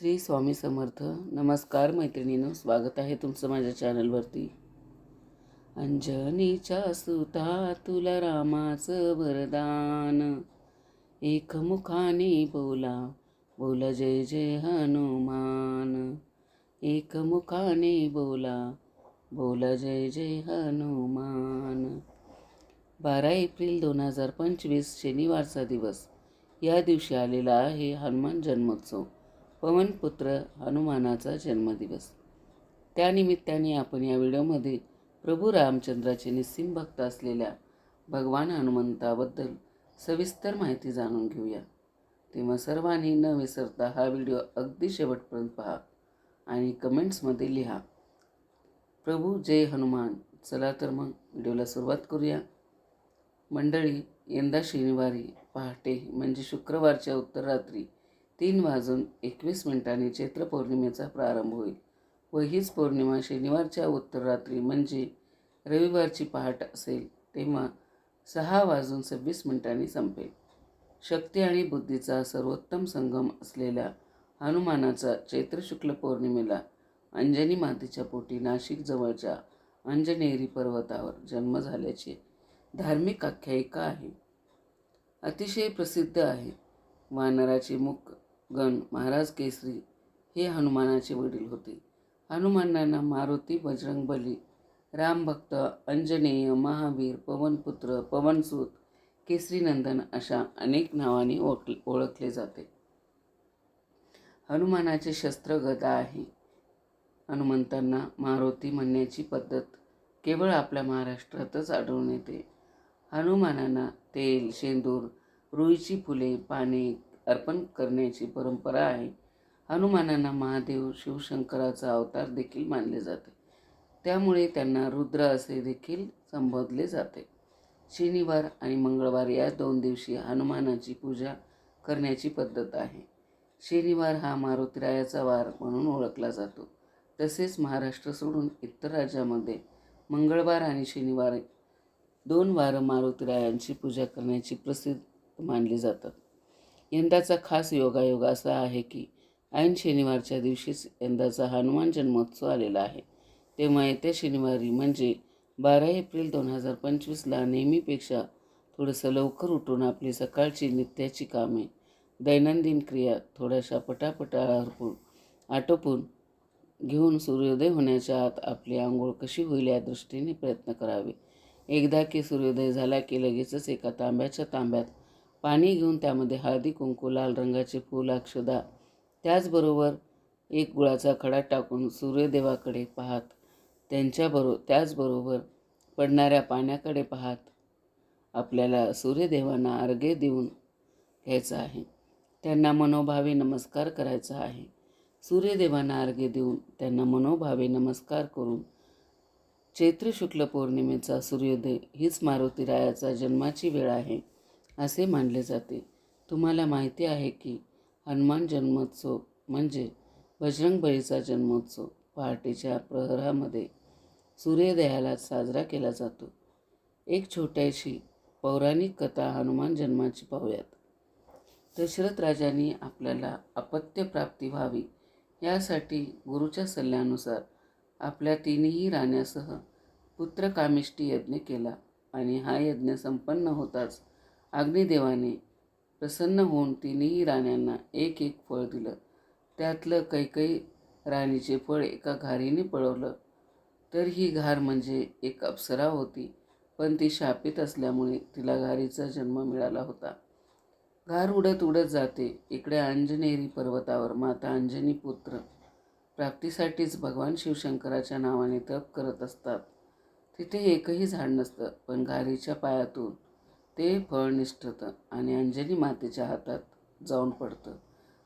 श्री स्वामी समर्थ. नमस्कार मैत्रिणीनं स्वागत आहे तुमचं माझ्या चॅनलवरती. अंजनीच्या सुता तुला रामाचं वरदान. एकमुखाने बोला बोला जय जय हनुमान. एकमुखाने बोला बोला जय जय हनुमान. बारा एप्रिल दोन हजार पंचवीस शनिवारचा दिवस. या दिवशी आलेला आहे हनुमान जन्मोत्सव. पवनपुत्र हनुमानाचा जन्मदिवस. त्यानिमित्ताने आपण या व्हिडिओमध्ये प्रभू रामचंद्राचे निस्सिम भक्त असलेल्या भगवान हनुमंताबद्दल सविस्तर माहिती जाणून घेऊया. तेव्हा सर्वांनी न विसरता हा व्हिडिओ अगदी शेवटपर्यंत पहा आणि कमेंट्समध्ये लिहा. प्रभू जय हनुमान. चला तर मग व्हिडिओला सुरुवात करूया. मंडळी यंदा शनिवारी पहाटे म्हणजे शुक्रवारच्या उत्तर रात्री तीन वाजून एकवीस मिनिटांनी चैत्र पौर्णिमेचा प्रारंभ होईल व हीच पौर्णिमा शनिवारच्या उत्तररात्री म्हणजे रविवारची पहाट असेल तेव्हा सहा वाजून सव्वीस मिनिटांनी संपेल. शक्ती आणि बुद्धीचा सर्वोत्तम संगम असलेल्या हनुमानाचा चैत्र शुक्ल पौर्णिमेला अंजनी मातेच्या पोटी नाशिकजवळच्या अंजनेरी पर्वतावर जन्म झाल्याची धार्मिक आख्यायिका आहे. अतिशय प्रसिद्ध आहे. वानराचे मुख गण महाराज केसरी हे हनुमानाचे वडील होते. हनुमानांना मारुती बजरंगबली रामभक्त अंजनेय महावीर पवनपुत्र पवनसूत केसरीनंदन अशा अनेक नावांनी ओळख ओळखले जाते. हनुमानाचे शस्त्र गदा आहे. हनुमंतांना मारुती म्हणण्याची पद्धत केवळ आपल्या महाराष्ट्रातच आढळून येते. हनुमानांना तेल शेंदूर रुईची फुले पाने अर्पण करण्याची परंपरा आहे. हनुमानांना महादेव शिवशंकराचा अवतार देखील मानले जाते. त्यामुळे त्यांना रुद्र असे देखील संबोधले जाते. शनिवार आणि मंगळवार या दोन दिवशी हनुमानाची पूजा करण्याची पद्धत आहे. शनिवार हा मारुतीरायाचा वार म्हणून ओळखला जातो. तसेच महाराष्ट्र सोडून इतर राज्यामध्ये मंगळवार आणि शनिवार दोन वारं मारुतीरायांची पूजा करण्याची प्रसिद्ध मानली जातात. यंदाचा खास योगायोग असा आहे की ऐन शनिवारच्या दिवशीच यंदाचा हनुमान जन्मोत्सव आलेला आहे. तेव्हा येत्या शनिवारी म्हणजे बारा एप्रिल दोन हजार पंचवीसला नेहमीपेक्षा थोडंसं लवकर उठून आपली सकाळची नित्याची कामे दैनंदिन क्रिया थोड्याशा पटापटा हरपून आटोपून घेऊन सूर्योदय होण्याच्या आत आपली आंघोळ कशी होईल या दृष्टीने प्रयत्न करावे. एकदा की सूर्योदय झाला की लगेचच एका तांब्याच्या तांब्यात पाणी घेऊन त्यामध्ये हळदी कुंकू लाल रंगाचे फूल अक्षदा त्याचबरोबर एक गुळाचा खडा टाकून सूर्यदेवाकडे पाहत त्यांच्याबरो त्याचबरोबर पडणाऱ्या पाण्याकडे पाहत आपल्याला सूर्यदेवांना अर्घ्य देऊन घ्यायचं आहे. त्यांना मनोभावे नमस्कार करायचा आहे. सूर्यदेवांना अर्घ्य देऊन त्यांना मनोभावे नमस्कार करून चैत्र शुक्ल पौर्णिमेचा सूर्योदय हीच मारुतीरायाचा जन्माची वेळ आहे. असे मानले जाते. तुम्हाला माहिती आहे की हनुमान जन्मोत्सव म्हणजे बजरंगबलीचा जन्मोत्सव पहाटेच्या प्रहरामध्ये सूर्योदयाला साजरा केला जातो. एक छोट्याशी पौराणिक कथा हनुमान जन्माची पाहूयात. दशरथ राजांनी आपल्याला अपत्यप्राप्ती व्हावी यासाठी गुरुच्या सल्ल्यानुसार आपल्या तीनही राण्यासह पुत्रकामिष्टी यज्ञ केला आणि हा यज्ञ संपन्न होताच अग्निदेवाने प्रसन्न होऊन तिन्ही राण्यांना एक एक फळ दिलं. त्यातलं कैकई राणीचे फळ एका घारीने पळवलं. तर ही घार म्हणजे एक अप्सरा होती पण ती शापित असल्यामुळे तिला घारीचा जन्म मिळाला होता. घार उडत उडत जाते. इकडे अंजनेरी पर्वतावर माता अंजनी पुत्र प्राप्तीसाठीच भगवान शिवशंकराच्या नावाने तप करत असतात. तिथे एकही झाड नसतं पण घारीच्या पायातून ते फळ निष्ठतं आणि अंजनी मातेच्या हातात जाऊन पडतं.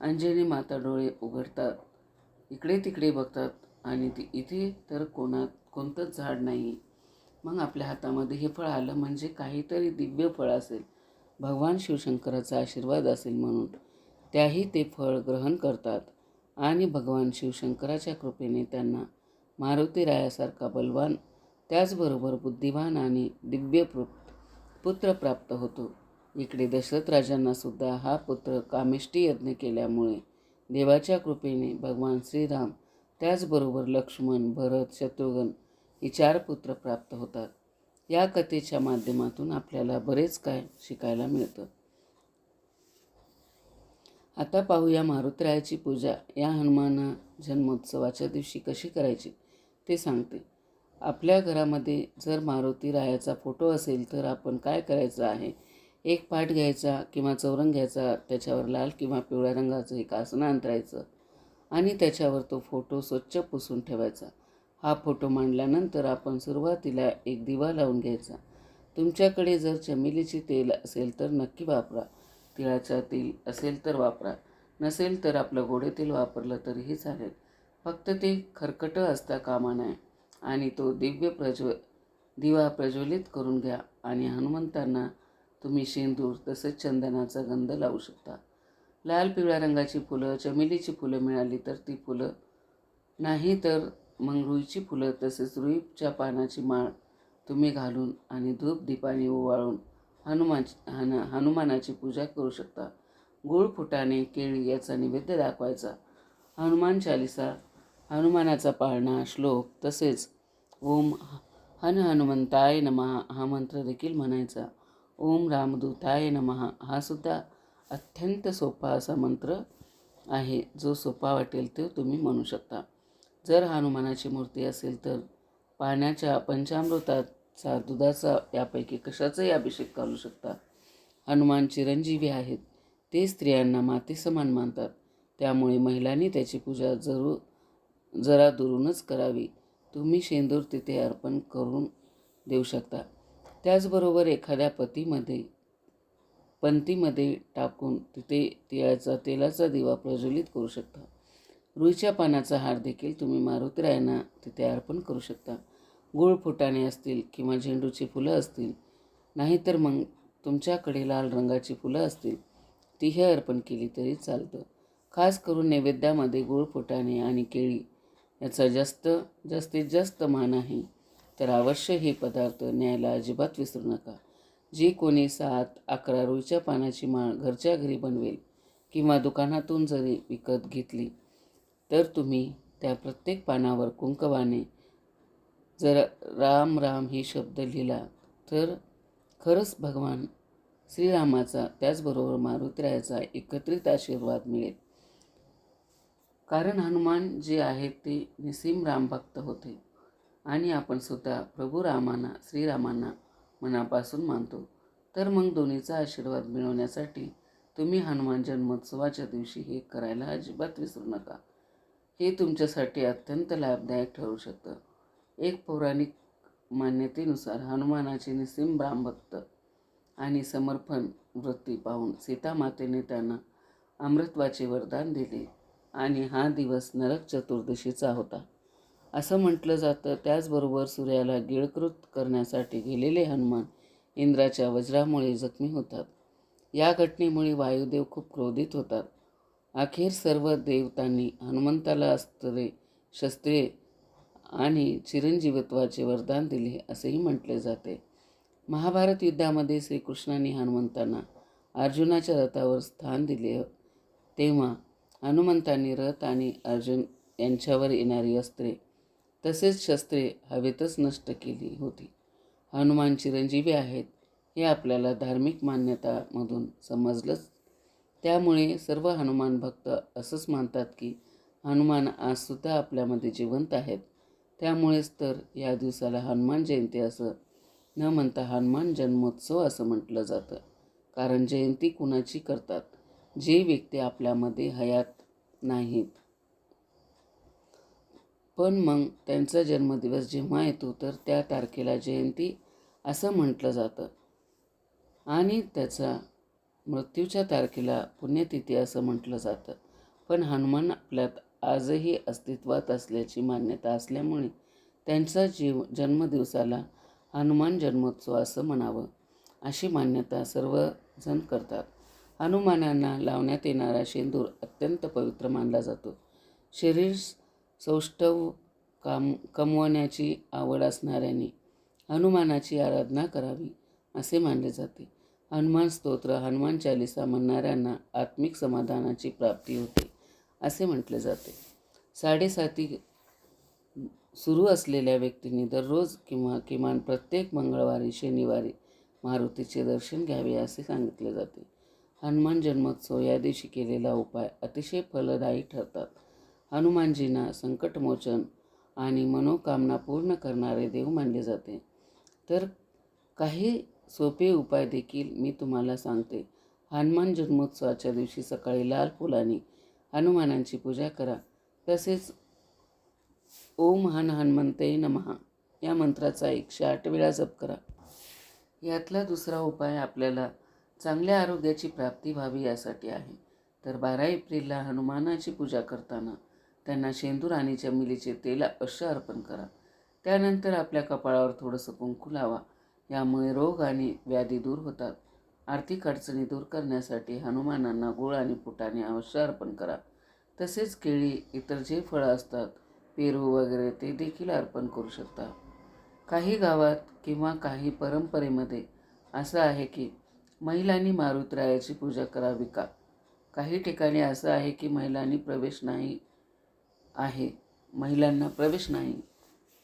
अंजनी माता डोळे उघडतात इकडे तिकडे बघतात आणि ती इथे तर कोणात कोणतंच झाड नाही. मग आपल्या हातामध्ये हे फळ आलं म्हणजे काहीतरी दिव्य फळ असेल. भगवान शिवशंकराचा आशीर्वाद असेल म्हणून. त्याही ते फळ ग्रहण करतात आणि भगवान शिवशंकराच्या कृपेने त्यांना मारुतीरायासारखा बलवान त्याचबरोबर बुद्धिवान आणि दिव्य पुत्र प्राप्त होतो. इकडे दशरथ राजांना सुद्धा हा पुत्र कामिष्टी यज्ञ केल्यामुळे देवाच्या कृपेने भगवान श्रीराम त्याचबरोबर लक्ष्मण भरत शत्रुघ्न ही चार पुत्र प्राप्त होतात. या कथेच्या माध्यमातून आपल्याला बरेच काय शिकायला मिळतं. आता पाहूया मारुतरायाची पूजा. या हनुमान जन्मोत्सवाच्या दिवशी कशी करायची ते सांगते. आपल्या घरामध्ये जर मारुती रायाचा फोटो असेल तर आपण काय करायचं आहे? एक पाठ घ्यायचा किंवा चौरंग घ्यायचा त्याच्यावर लाल किंवा पिवळ्या रंगाचं एक आसनं अंतरायचं आणि त्याच्यावर तो फोटो स्वच्छ पुसून ठेवायचा. हा फोटो मांडल्यानंतर आपण सुरुवातीला एक दिवा लावून घ्यायचा. तुमच्याकडे जर चमेलीची तेल असेल तर नक्की वापरा. तिळाचं तेल असेल तर वापरा. नसेल तर आपलं गोडे तेल वापरलं तरीही चालेल. फक्त ते खरकटं असता कामा नये. आणि तो दिव्य प्रज्व दिवा प्रज्वलित करून घ्या आणि हनुमंतांना तुम्ही शेंदूर तसेच चंदनाचा गंध लावू शकता. लाल पिवळ्या रंगाची फुलं चमेलीची फुलं मिळाली तर ती फुलं नाही तर मग रुईची फुलं तसेच रुईच्या पानाची माळ तुम्ही घालून आणि धूप दीपाने ओवाळून हनुमान हन हनुमानाची पूजा करू शकता. गुळ फुटाणे केळी याचा नैवेद्य दाखवायचा. हनुमान चालिसा हनुमानाचा पाळणा श्लोक तसेच ओम हन हनुमंताय नमहा हा मंत्र देखील म्हणायचा. ओम रामदूताय नमः हा सुद्धा अत्यंत सोपा असा मंत्र आहे जो सोपा वाटेल तो तुम्ही म्हणू शकता. जर हनुमानाची मूर्ती असेल तर पाण्याच्या पंचामृताचा दुधाचा यापैकी कशाचाही अभिषेक करू शकता. हनुमान चिरंजीवी आहेत ते स्त्रियांना माते समान मानतात. त्यामुळे महिलांनी त्याची पूजा जरूर जरा दुरूनच करावी. तुम्ही शेंदूर तिथे अर्पण करून देऊ शकता. त्याचबरोबर एखाद्या पतीमध्ये पंतीमध्ये टाकून तिथे तिळाचा तेलाचा दिवा प्रज्वलित करू शकता. रुईच्या पानाचा हार देखील तुम्ही मारुतीरायांना तिथे अर्पण करू शकता. गुळ फुटाणे असतील किंवा झेंडूची फुलं असतील नाहीतर मग तुमच्याकडे लाल रंगाची फुलं असतील तीही अर्पण केली तरी चालतं. खास करून नैवेद्यामध्ये गुळ फुटाणे आणि केळी याचा जास्त जास्तीत जास्त मान आहे. तर अवश्य हे पदार्थ न्यायला अजिबात विसरू नका. जी कोणी सात अकरा रुईच्या पानाची माळ घरच्या घरी बनवेल किंवा दुकानातून जरी विकत घेतली तर तुम्ही त्या प्रत्येक पानावर कुंकवाने जर राम राम हे शब्द लिहिला तर खरंच भगवान श्रीरामाचा त्याचबरोबर मारुतीरायाचा एकत्रित आशीर्वाद मिळेल. कारण हनुमान जे आहेत ते निसीम रामभक्त होते. आणि आपण सुद्धा प्रभू रामांना श्रीरामांना मनापासून मानतो. तर मग दोन्हीचा आशीर्वाद मिळवण्यासाठी तुम्ही हनुमान जन्मोत्सवाच्या दिवशी हे करायला अजिबात विसरू नका. हे तुमच्यासाठी अत्यंत लाभदायक ठरू शकतं. एक पौराणिक मान्यतेनुसार हनुमानाचे निसीम रामभक्त आणि समर्पण वृत्ती पाहून सीतामातेने त्यांना अमृत्वाचे वरदान दिले. आणि हा दिवस नरक चतुर्दशीचा होता. असं म्हटलं जातं त्याचबरोबर सूर्याला गिळकृत करण्यासाठी गेलेले हनुमान इंद्राच्या वज्रामुळे जखमी होतात. या घटनेमुळे वायुदेव खूप क्रोधित होतात. अखेर सर्व देवतांनी हनुमंताला अस्त्रे शस्त्रे आणि चिरंजीवत्वाचे वरदान दिले असेही म्हटले जाते. महाभारत युद्धामध्ये श्रीकृष्णाने हनुमंतांना अर्जुनाच्या रथावर स्थान दिले. तेव्हा हनुमंतांनी रथ आणि अर्जुन यांच्यावर येणारी अस्त्रे तसेच शस्त्रे हवेतच नष्ट केली होती. हनुमान चिरंजीवी आहेत हे आपल्याला धार्मिक मान्यतामधून समजलंच. त्यामुळे सर्व हनुमान भक्त असंच मानतात की हनुमान आजसुद्धा आपल्यामध्ये जिवंत आहेत. त्यामुळेच तर या दिवसाला हनुमान जयंती असं न म्हणता हनुमान जन्मोत्सव असं म्हटलं जातं. कारण जयंती कुणाची करतात? जे व्यक्ती आपल्यामध्ये हयात नाहीत. पण मग त्यांचा जन्मदिवस जेव्हा येतो तर त्या तारखेला जयंती असं म्हटलं जातं. आणि त्याचा मृत्यूच्या तारखेला पुण्यतिथी असं म्हटलं जातं. पण हनुमान आपल्यात आजही अस्तित्वात असल्याची मान्यता असल्यामुळे त्यांचा जीव जन्मदिवसाला हनुमान जन्मोत्सव असं म्हणावं अशी मान्यता सर्वजण करतात. हनुमानांना लावण्यात येणारा शेंदूर अत्यंत पवित्र मानला जातो. शरीर सौष्ठव काम कमवण्याची आवड असणाऱ्यांनी हनुमानाची आराधना करावी असे मानले जाते. हनुमान स्तोत्र हनुमान चालिसा म्हणणाऱ्यांना आत्मिक समाधानाची प्राप्ती होते असे म्हटले जाते. साडेसाती सुरू असलेल्या व्यक्तींनी दररोज किंवा किमान प्रत्येक मंगळवारी शनिवारी मारुतीचे दर्शन घ्यावे असे सांगितले जाते. हनुमान जन्मोत्सव या दिवशी केलेला उपाय अतिशय फलदायी ठरतात. हनुमानजींना संकटमोचन आणि मनोकामना पूर्ण करणारे देव मानले जाते. तर काही सोपे उपाय देखील मी तुम्हाला सांगते. हनुमान जन्मोत्सवाच्या दिवशी सकाळी लाल फुलांनी हनुमानांची पूजा करा. तसेच ओम हन हनुमंते नमहा या मंत्राचा एकशे आठ वेळा जप करा. यातला दुसरा उपाय आपल्याला चांगल्या आरोग्याची प्राप्ती व्हावी यासाठी आहे. तर बारा एप्रिलला हनुमानाची पूजा करताना त्यांना शेंदूर आणि चमेलीचे तेल अवश्य अर्पण करा. त्यानंतर आपल्या कपाळावर थोडंसं कुंकू लावा. यामुळे रोग आणि व्याधी दूर होतात. आर्थिक अडचणी दूर करण्यासाठी हनुमानांना गुळ आणि पुटाने अवश्य अर्पण करा. तसेच केळी इतर जे फळं असतात पेरू वगैरे ते देखील अर्पण करू शकता. काही गावात किंवा काही परंपरेमध्ये असं आहे की महिलांनी मारुतरायाची पूजा करावी का? काही ठिकाणी असं आहे की महिलांनी प्रवेश नाही आहे. महिलांना प्रवेश नाही.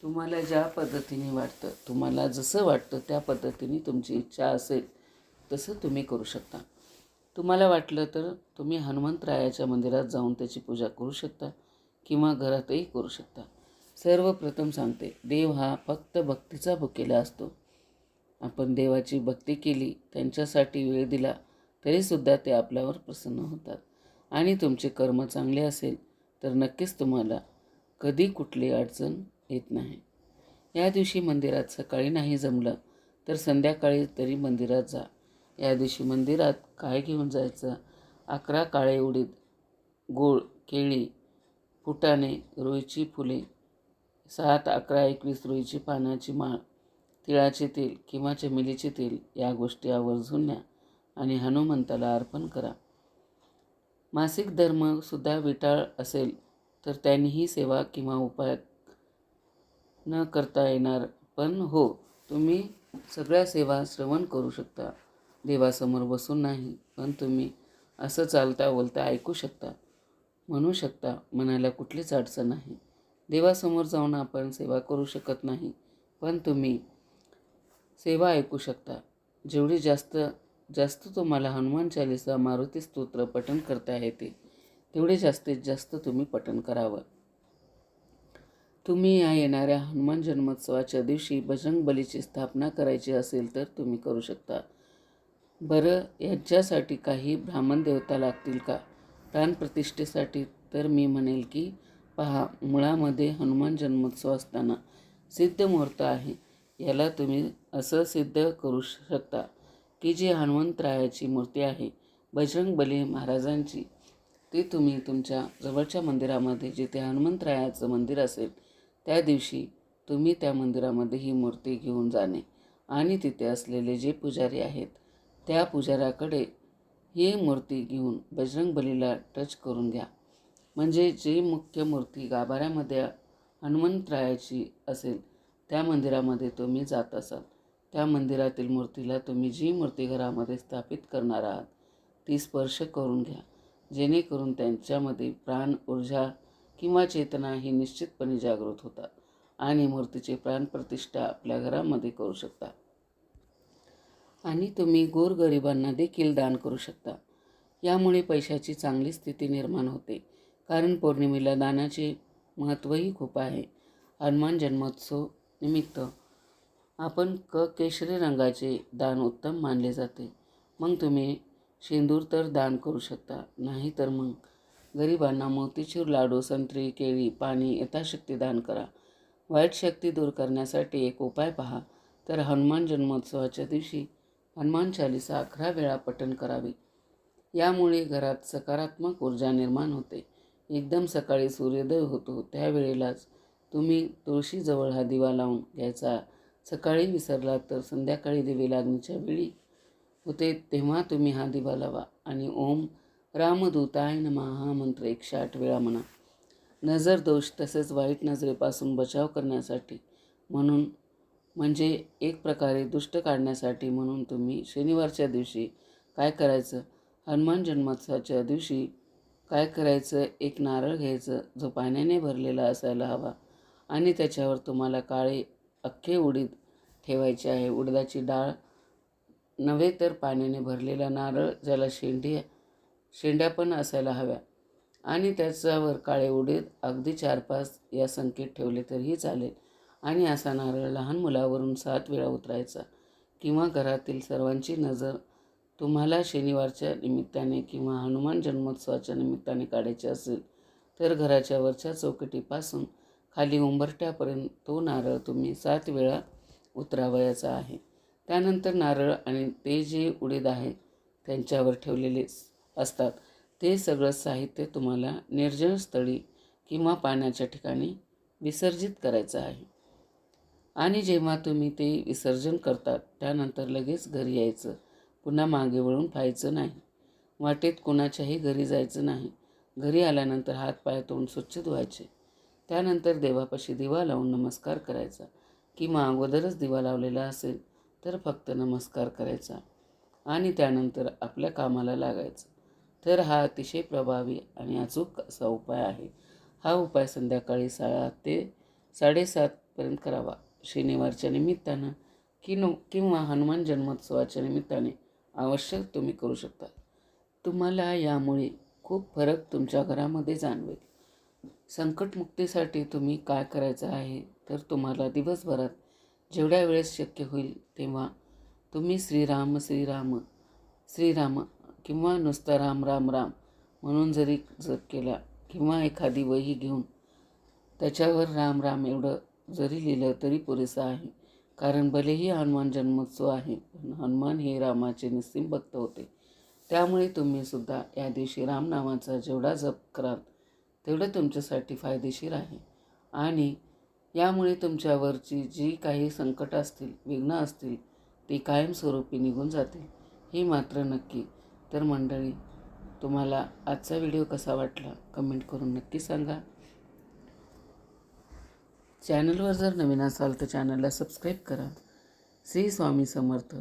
तुम्हाला ज्या पद्धतीने वाटतं तुम्हाला जसं वाटतं त्या पद्धतीने तुमची इच्छा असेल तसं तुम्ही करू शकता. तुम्हाला वाटलं तर तुम्ही हनुमंतरायाच्या मंदिरात जाऊन त्याची पूजा करू शकता किंवा घरातही करू शकता. सर्वप्रथम सांगते देव हा फक्त भक्तीचा भुकेला असतो. आपण देवाची भक्ती केली त्यांच्यासाठी वेळ दिला तरीसुद्धा ते आपल्यावर प्रसन्न होतात. आणि तुमचे कर्म चांगले असेल तर नक्कीच तुम्हाला कधी कुठली अडचण येत नाही. या दिवशी मंदिरात सकाळी नाही जमलं तर संध्याकाळी तरी मंदिरात जा. या दिवशी मंदिरात काय घेऊन जायचं? अकरा काळे उडीद गोळ केळी फुटाणे रुईची फुले सात अकरा एकवीस रुईची पानाची माळ तिळाचे तेल किंवा चमेलीचे तेल या गोष्टी आवर्जून न्या आणि हनुमंताला अर्पण करा. मासिक धर्मसुद्धा विटाळ असेल तर त्यांनीही सेवा किंवा उपाय न करता येणार. पण हो तुम्ही सगळ्या सेवा श्रवण करू शकता. देवासमोर बसून नाही पण तुम्ही असं चालता बोलता ऐकू शकता म्हणू शकता मनाला कुठलीच अडचण नाही. देवासमोर जाऊन आपण सेवा करू शकत नाही पण तुम्ही सेवा ऐकू शकता. जेवढी जास्त जास्त तुम्हाला हनुमान चालिसा मारुती स्तोत्र पठण करता येते तेवढे जास्तीत जास्त तुम्ही पठण करावं. तुम्ही या येणाऱ्या हनुमान जन्मोत्सवाच्या दिवशी बजरंग बलीची स्थापना करायची असेल तर तुम्ही करू शकता. बरं याच्यासाठी काही ब्राह्मण देवता लागतील का? प्राणप्रतिष्ठेसाठी तर मी म्हणेल की पहा मुळामध्ये हनुमान जन्मोत्सव असताना सिद्ध मुहूर्त आहे. याला तुम्ही असं सिद्ध करू शकता की जी हनुमंतरायाची मूर्ती आहे बजरंग बली महाराजांची ती तुम्ही तुमच्या जवळच्या मंदिरामध्ये जिथे हनुमंतरायाचं मंदिर असेल त्या दिवशी तुम्ही त्या मंदिरामध्ये ही मूर्ती घेऊन जाणे. आणि तिथे असलेले जे पुजारी आहेत त्या पुजाऱ्याकडे ही मूर्ती घेऊन बजरंग बलीला टच करून घ्या. म्हणजे जी मुख्य मूर्ती गाभाऱ्यामध्ये हनुमंतरायाची असेल त्या मंदिरामध्ये तुम्ही जात असाल. त्या मंदिरातील मूर्तीला तुम्ही जी मूर्ती घरामध्ये स्थापित करणार आहात ती स्पर्श करून घ्या. जेणेकरून त्यांच्यामध्ये प्राण ऊर्जा किंवा चेतना ही निश्चितपणे जागृत होतात आणि मूर्तीची प्राणप्रतिष्ठा आपल्या घरामध्ये करू शकता. आणि तुम्ही गोरगरिबांना देखील दान करू शकता. यामुळे पैशाची चांगली स्थिती निर्माण होते. कारण पौर्णिमेला दानाचे महत्त्वही खूप आहे. हनुमान जन्मोत्सव निमित्त. आपण क केशरी रंगाचे दान उत्तम मानले जाते. मग तुम्ही शेंदूर तर दान करू शकता नाही तर मग गरिबांना मोतीचूर लाडू संत्री केळी पाणी यथाशक्ती दान करा. वाईट शक्ती दूर करण्यासाठी एक उपाय पहा. तर हनुमान जन्मोत्सवाच्या दिवशी हनुमान चालिसा अकरा वेळा पठण करावे. यामुळे घरात सकारात्मक ऊर्जा निर्माण होते. एकदम सकाळी सूर्योदय होतो त्यावेळेलाच तुम्ही तुळशीजवळ हा दिवा लावून घ्यायचा. सकाळी विसरला तर संध्याकाळी दिवे लागणीच्या वेळी होते तेव्हा तुम्ही हा दिवा लावा. आणि ओम रामदूताय नमः हा मंत्र एकशे आठ वेळा म्हणा. नजर दोष तसेच वाईट नजरेपासून बचाव करण्यासाठी म्हणून म्हणजे एक प्रकारे दुष्ट काढण्यासाठी म्हणून तुम्ही शनिवारच्या दिवशी काय करायचं? हनुमान जन्मोत्सवाच्या दिवशी काय करायचं? एक नारळ घ्यायचं जो पाण्याने भरलेला असायला हवा. आणि त्याच्यावर तुम्हाला काळे अख्खे उडीद ठेवायचे आहे. उडदाची डाळ नव्हे तर पाण्याने भरलेला नारळ ज्याला शेंडी शेंड्या पण असायला हव्या. आणि त्याच्यावर काळे उडीद अगदी चार पाच या संख्येत ठेवले तरीही चालेल. आणि असा नारळ लहान मुलावरून सात वेळा उतरायचा किंवा घरातील सर्वांची नजर तुम्हाला शनिवारच्या निमित्ताने किंवा हनुमान जन्मोत्सवाच्या निमित्ताने काढायचे असेल तर घराच्या वरच्या चौकटीपासून खाली उंबरट्यापर्यंत तो नारळ तुम्ही सात वेळा उतरावयाचा आहे. त्यानंतर नारळ आणि ते जे उडीद आहे त्यांच्यावर ठेवलेले असतात. ते सगळं साहित्य तुम्हाला निर्जन स्थळी किंवा पाण्याच्या ठिकाणी विसर्जित करायचं आहे. आणि जेव्हा तुम्ही ते विसर्जन करतात त्यानंतर लगेच घरी यायचं. पुन्हा मागे वळून पाहायचं नाही. वाटेत कुणाच्याही घरी जायचं नाही. घरी आल्यानंतर हात पाय तोंड स्वच्छ धुवायचे. त्यानंतर देवापाशी दिवा लावून नमस्कार करायचा. किंवा अगोदरच दिवा लावलेला असेल तर फक्त नमस्कार करायचा आणि त्यानंतर आपल्या कामाला लागायचं. तर हा अतिशय प्रभावी आणि अचूक असा उपाय आहे. हा उपाय संध्याकाळी सात ते साडेसातपर्यंत करावा. शनिवारच्या निमित्तानं कि नो किंवा हनुमान जन्मोत्सवाच्या निमित्ताने आवश्यक तुम्ही करू शकता. तुम्हाला यामुळे खूप फरक तुमच्या घरामध्ये जाणवेल. संकटमुक्तीसाठी तुम्ही काय करायचं आहे तर तुम्हाला दिवसभरात जेवढ्या वेळेस शक्य होईल तेव्हा तुम्ही श्रीराम श्रीराम श्रीराम किंवा नुसता राम राम राम म्हणून जरी जप केला किंवा एखादी वही घेऊन त्याच्यावर राम राम एवढं जरी लिहिलं तरी पुरेसं आहे. कारण भलेही हनुमान जन्मोत्सव आहे पण हनुमान हे रामाचे निस्सिम भक्त होते. त्यामुळे तुम्ही सुद्धा या दिवशी रामनामाचा जेवढा जप कराल तेवढं तुमच्यासाठी फायदेशीर आहे. आणि यामुळे तुमच्यावरची जी काही संकट असतील विघ्न असतील ती कायमस्वरूपी निघून जातील ही मात्र नक्की. तर मंडळी तुम्हाला आजचा व्हिडिओ कसा वाटला कमेंट करून नक्की सांगा. चॅनलवर जर नवीन असाल तर चॅनलला सबस्क्राईब करा. श्री स्वामी समर्थ.